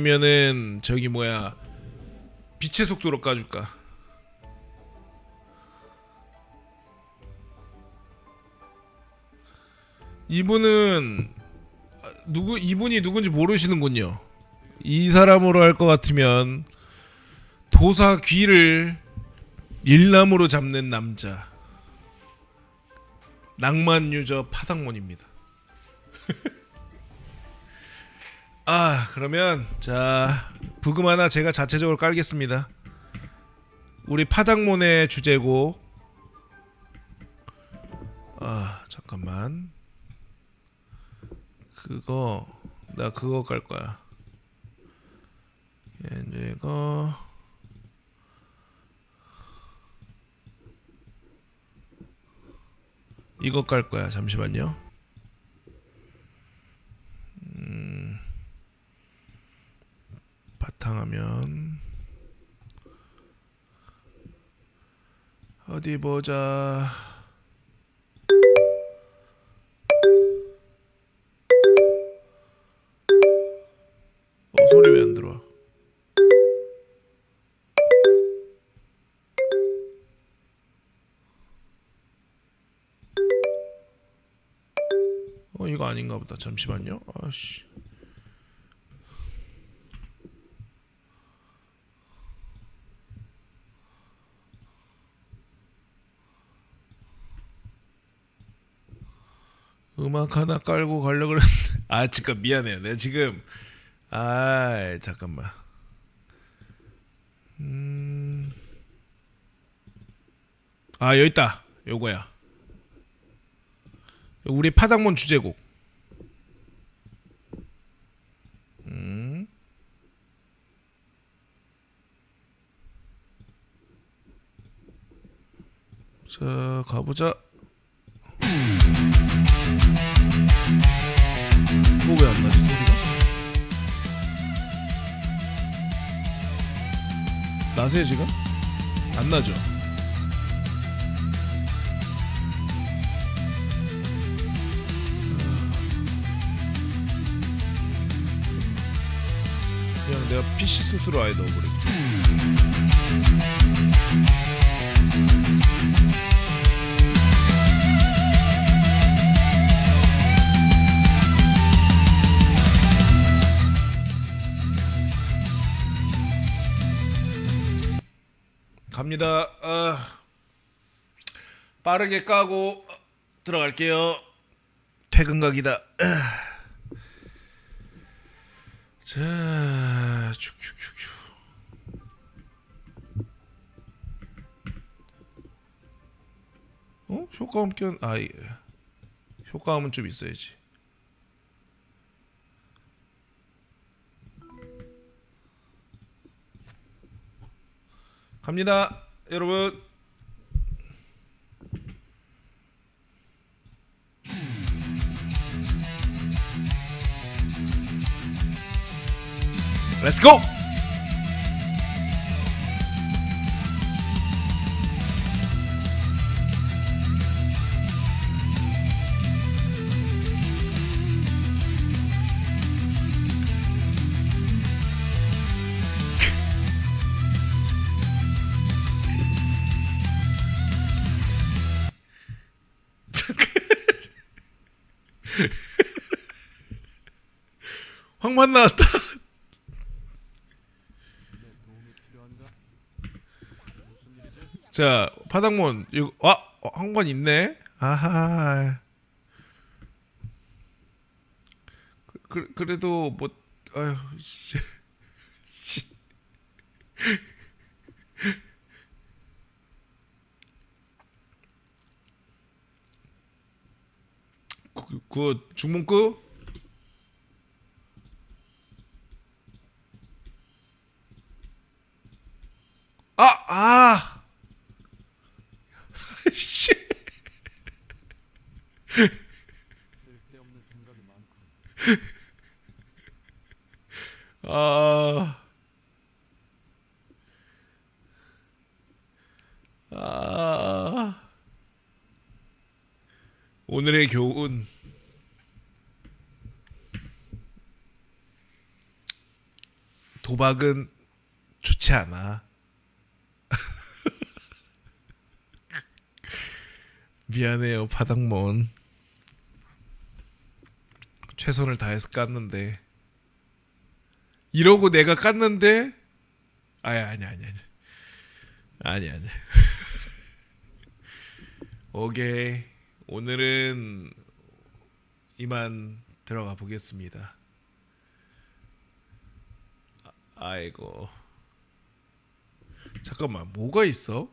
아니면은 저기 뭐야 빛의 속도로 까줄까? 이분은 아, 누구 이분이 누군지 모르시는군요. 이 사람으로 할 것 같으면 도사 귀를 일남으로 잡는 남자 낭만 유저 파당몬입니다. 아 그러면 자 부금 하나 제가 자체적으로 깔겠습니다. 우리 파당몬의 주제곡 아 잠깐만 그거 나 그거 깔 거야. 이제 이거 이거 깔 거야. 잠시만요. 바탕화면 어디 보자. 어 소리 왜 안 들어와? 어 이거 아닌가 보다. 잠시만요. 아씨. 음악 하나 깔고 가려고 그랬는데. 아 잠깐 미안해요. 내가 지금 아 잠깐만. 음... 아 여기 있다. 요거야. 우리 파당몬 주제곡. 음. 자 가보자 이거 왜 안 나지 소리가? 나세요 지금? 안 나죠? 그냥 내가 PC 수수로 아예 넣어버릴게 갑니다. 아, 빠르게 까고 어, 들어갈게요. 퇴근 각이다. 아. 자, 축축축축. 어? 효과음 껴. 아, 예. 효과음은 좀 있어야지. 갑니다, 여러분. 렛츠 고! 황만 나왔다. 자, 파당몬 이거 아, 어, 한관 있네. 아하. 그, 그 그래도 뭐 아유 씨. 씨. 그, 그 중문구 아, 아. 씨. 쓸데없는 생각이 많군. 아. 아. 오늘의 교훈. 도박은 좋지 않아. 미안해요, 파닥몬. 최선을 다해서 깠는데. 이러고 내가 깠는데? 아야 아니 아니 아니. 아니 아니. 오케이 오늘은 이만 들어가 보겠습니다 아, 아이고 잠깐만 뭐가 있어?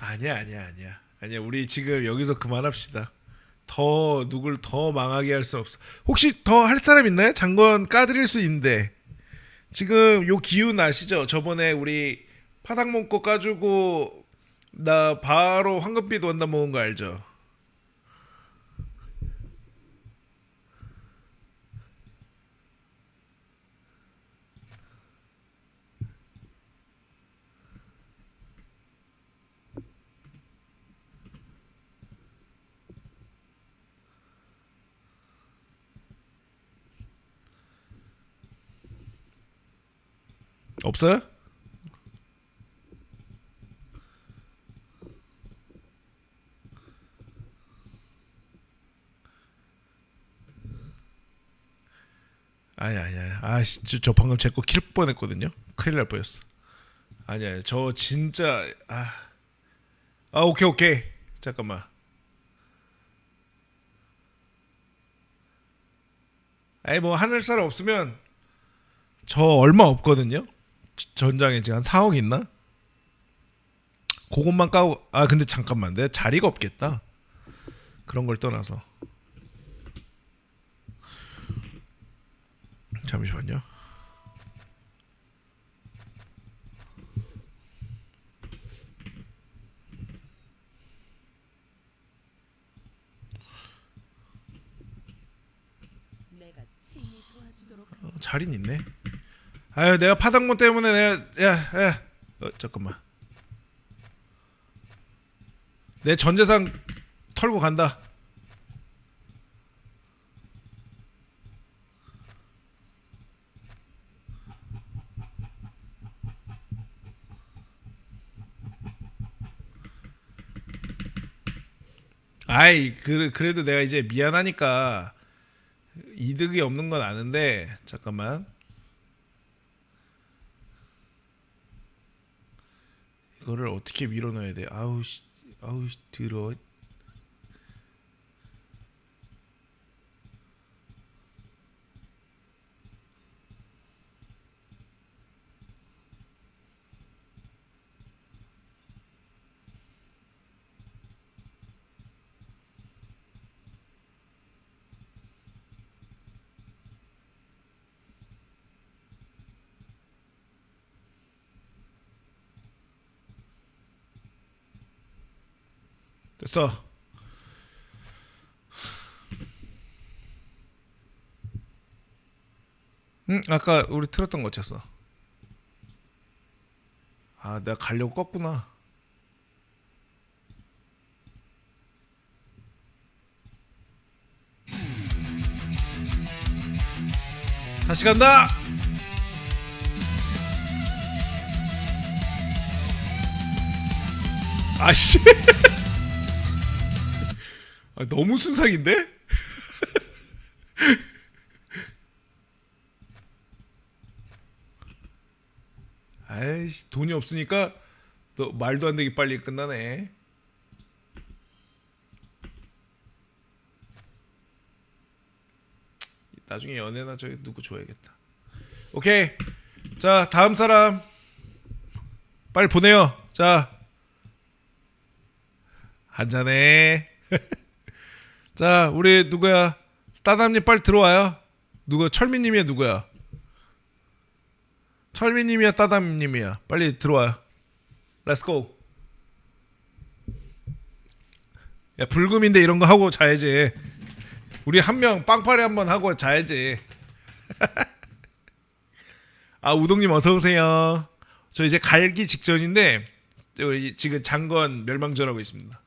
아니야 아니야 아니야 아니야 우리 지금 여기서 그만합시다 더 누굴 더 망하게 할 수 없어 혹시 더 할 사람 있나요? 장건 까드릴 수 있는데 지금 요 기운 아시죠? 저번에 우리 파닥몬 거 까주고 나 바로 황금빛 원단 모은 거 알죠? 없어요? 아니 아니 아니. 아씨 저, 저 방금 제 거 킬 뻔했거든요? 큰일 날 뻔했어. 아니 아니. 저 진짜 아, 아 오케이 오케이. 잠깐만. 아니 뭐 하늘 사람 없으면 저 얼마 없거든요. 저- 전장에 지금 한 4억 있나? 그것만 까고 아 근데 잠깐만 내 자리가 없겠다. 그런 걸 떠나서 잠시만요. 어, 자리는 있네. 아유 내가 파당몬 때문에 내가 야 야. 어, 잠깐만. 내 전재산 털고 간다. 아이 그 그래도 내가 이제 미안하니까 이득이 없는 건 아는데 잠깐만 이거를 어떻게 밀어넣어야 돼? 아우 씨, 아우 씨, 들어. 됐어. 응, 아까 우리 틀었던 거 쳤어. 아, 내가 가려고 껐구나. 다시 간다. 아씨. 아, 너무 순삭인데? 아이씨 돈이 없으니까 너 말도 안 되게 빨리 끝나네. 나중에 연애나 저기 누구 줘야겠다. 오케이. 자 다음 사람 빨리 보내요. 자 한잔해. 자, 우리 누구야? 따담님 빨리 들어와요. 누구? 철민님이야 누구야? 철민님이야 따담님이야. 빨리 들어와요. 고. 야 불금인데 이런 거 하고 자야지. 우리 한 명 빵파리 한 번 하고 자야지. 아 우동님 어서 오세요. 저 이제 갈기 직전인데 지금 장건 멸망전하고 있습니다.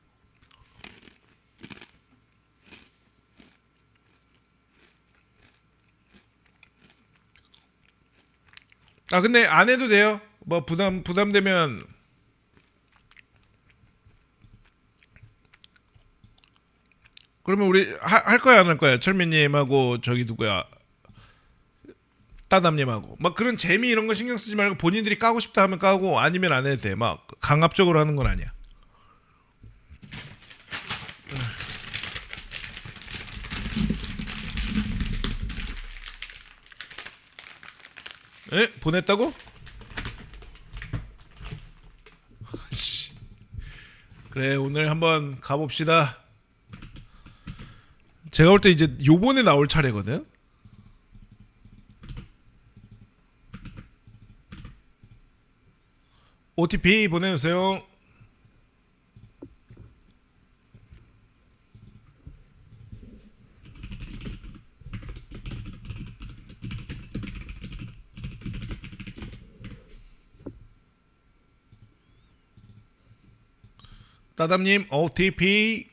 아 근데 안 해도 돼요. 뭐 부담 부담되면 그러면 우리 하, 할 거야 안 할 거야? 철민님하고 저기 누구야? 따담님하고 막 그런 재미 이런 거 신경 쓰지 말고 본인들이 까고 싶다 하면 까고 아니면 안 해도 돼. 막 강압적으로 하는 건 아니야. 에 보냈다고? 씨. 그래 오늘 한번 가봅시다. 제가 볼 때 이제 요번에 나올 차례거든. OTP 보내주세요. 따담님 OTP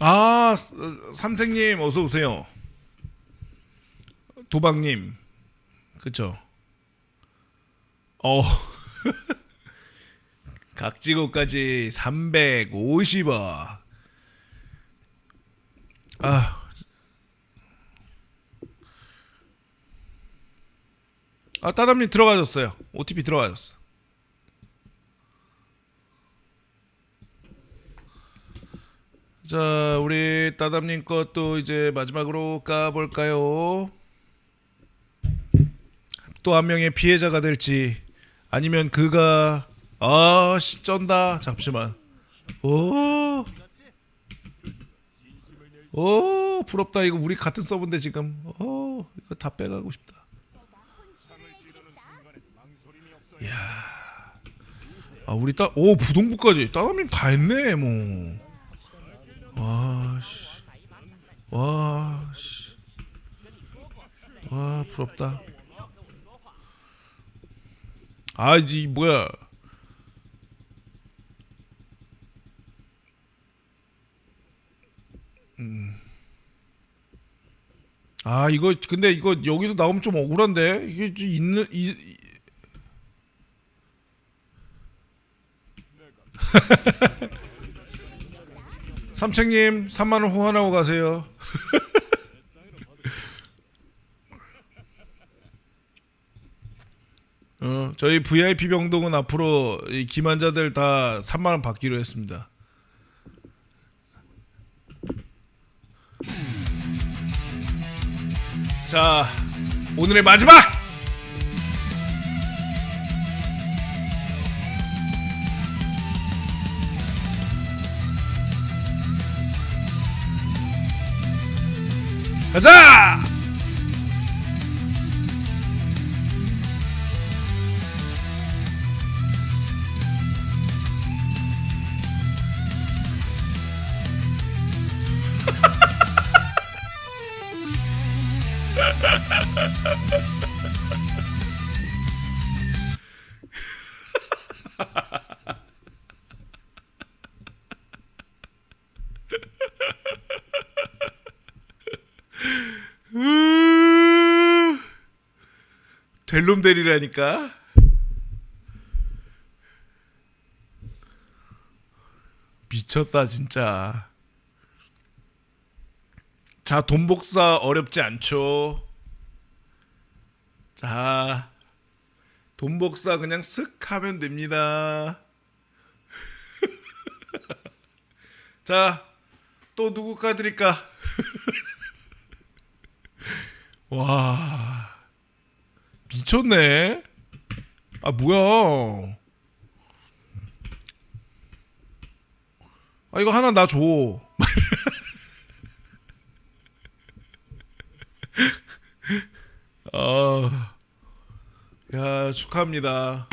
아 스- 삼생님 어서 오세요. 도박님 그쵸? 어 각지고까지 350원. 아. 아 따담님 들어가졌어요. OTP 들어가졌어. 자, 우리 따담님 것도 이제 마지막으로 까볼까요? 또 한 명의 피해자가 될지 아니면 그가 아 씨 쩐다. 잠시만. 오, 오 부럽다. 이거 우리 같은 서브인데 지금. 오 이거 다 빼가고 싶다. 이야. 아 우리 따 오 부동부까지. 따담님 다 했네 뭐 와씨. 와씨. 와 부럽다. 아이 뭐야. 아 이거 근데 이거 여기서 나오면 좀 억울한데? 이게 좀 있는 이, 이... 삼책님 3만 원 후원하고 가세요. 어, 저희 VIP 병동은 앞으로 이 기만자들 다 3만 원 받기로 했습니다. 자, 오늘의 마지막 가자! 될 놈 되리라니까. 미쳤다 진짜. 자, 돈 복사 어렵지 않죠. 자, 돈 복사 그냥 쓱 하면 됩니다. 자, 또 누구 까드릴까? 와, 미쳤네. 아 뭐야? 아 이거 하나 나 줘. 아, 야 축하합니다.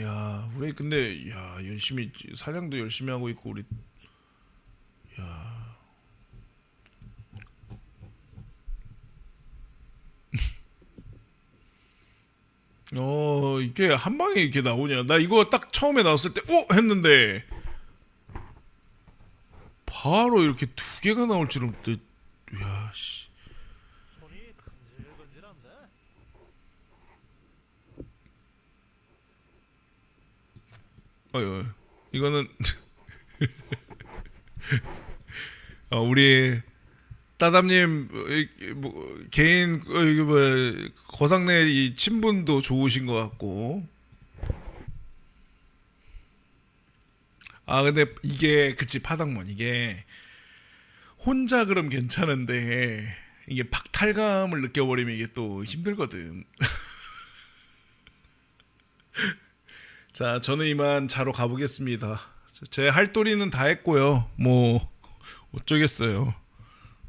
야, 우리 근데 야 열심히 사냥도 열심히 하고 있고 우리 야. 어 이게 한 방에 이렇게 나오냐? 나 이거 딱 처음에 나왔을 때 오 했는데 바로 이렇게 두 개가 나올 줄은 또야 씨. 어유 이거는 어, 우리 따담님 뭐, 개인 어, 거상내 이 친분도 좋으신 것 같고 아 근데 이게 그치 파당몬 이게 혼자 그럼 괜찮은데 이게 박탈감을 느껴버리면 이게 또 힘들거든. 자, 저는 이만 자러 가보겠습니다. 제 할도리는 다 했고요. 뭐 어쩌겠어요.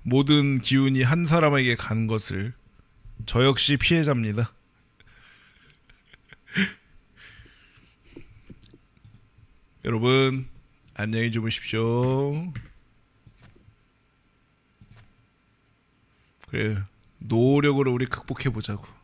모든 기운이 한 사람에게 간 것을 저 역시 피해자입니다. 여러분 안녕히 주무십시오. 그래 노력으로 우리 극복해 보자고.